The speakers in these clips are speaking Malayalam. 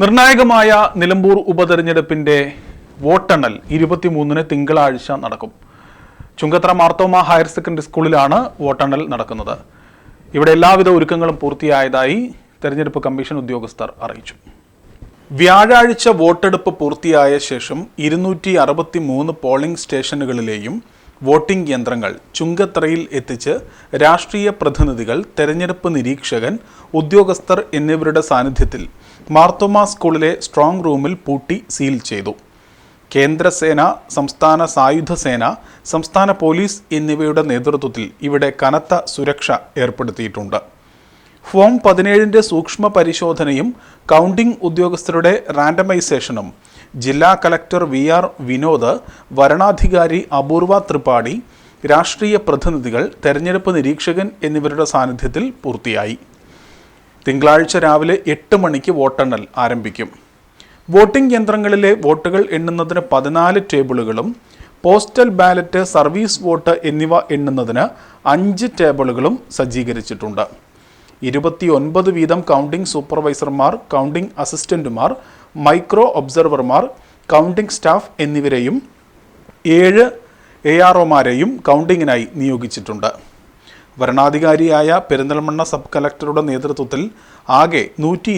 നിർണായകമായ നിലമ്പൂർ ഉപതെരഞ്ഞെടുപ്പിന്റെ വോട്ടെണ്ണൽ ഇരുപത്തിമൂന്നിന് തിങ്കളാഴ്ച നടക്കും. ചുങ്കത്തറ മാർത്തോമ ഹയർ സെക്കൻഡറി സ്കൂളിലാണ് വോട്ടെണ്ണൽ നടക്കുന്നത്. ഇവിടെ എല്ലാവിധ ഒരുക്കങ്ങളും പൂർത്തിയായതായി തെരഞ്ഞെടുപ്പ് കമ്മീഷൻ ഉദ്യോഗസ്ഥർ അറിയിച്ചു. വ്യാഴാഴ്ച വോട്ടെടുപ്പ് പൂർത്തിയായ ശേഷം ഇരുന്നൂറ്റി അറുപത്തി മൂന്ന് പോളിംഗ് സ്റ്റേഷനുകളിലെയും വോട്ടിംഗ് യന്ത്രങ്ങൾ ചുങ്കത്തറയിൽ എത്തിച്ച് രാഷ്ട്രീയ പ്രതിനിധികൾ തെരഞ്ഞെടുപ്പ് നിരീക്ഷകൻ ഉദ്യോഗസ്ഥർ എന്നിവരുടെ സാന്നിധ്യത്തിൽ മാർത്തോമ സ്കൂളിലെ സ്ട്രോങ് റൂമിൽ പൂട്ടി സീൽ ചെയ്തു. കേന്ദ്രസേന സംസ്ഥാന സായുധ സേന സംസ്ഥാന പോലീസ് എന്നിവയുടെ നേതൃത്വത്തിൽ ഇവിടെ കനത്ത സുരക്ഷ ഏർപ്പെടുത്തിയിട്ടുണ്ട്. ഫോം പതിനേഴിന്റെ സൂക്ഷ്മ പരിശോധനയും കൗണ്ടിംഗ് ഉദ്യോഗസ്ഥരുടെ റാൻഡമൈസേഷനും ജില്ലാ കലക്ടർ വി ആർ വിനോദ് വരണാധികാരി അപൂർവ ത്രിപാഠി രാഷ്ട്രീയ പ്രതിനിധികൾ തെരഞ്ഞെടുപ്പ് നിരീക്ഷകൻ എന്നിവരുടെ സാന്നിധ്യത്തിൽ പൂർത്തിയായി. തിങ്കളാഴ്ച രാവിലെ എട്ട് മണിക്ക് വോട്ടെണ്ണൽ ആരംഭിക്കും. വോട്ടിംഗ് യന്ത്രങ്ങളിലെ വോട്ടുകൾ എണ്ണുന്നതിന് പതിനാല് ടേബിളുകളും പോസ്റ്റൽ ബാലറ്റ് സർവീസ് വോട്ട് എന്നിവ എണ്ണുന്നതിന് അഞ്ച് ടേബിളുകളും സജ്ജീകരിച്ചിട്ടുണ്ട്. ഇരുപത്തിയൊൻപത് വീതം കൗണ്ടിംഗ് സൂപ്പർവൈസർമാർ കൗണ്ടിംഗ് അസിസ്റ്റന്റുമാർ മൈക്രോ ഒബ്സർവർമാർ കൗണ്ടിംഗ് സ്റ്റാഫ് എന്നിവരെയും ഏഴ് എ ആർ ഒമാരെയും കൗണ്ടിങ്ങിനായി നിയോഗിച്ചിട്ടുണ്ട്. വരണാധികാരിയായ പെരിന്തൽമണ്ണ സബ് കലക്ടറുടെ നേതൃത്വത്തിൽ ആകെ നൂറ്റി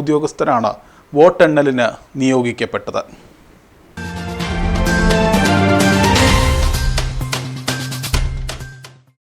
ഉദ്യോഗസ്ഥരാണ് വോട്ടെണ്ണലിന് നിയോഗിക്കപ്പെട്ടത്.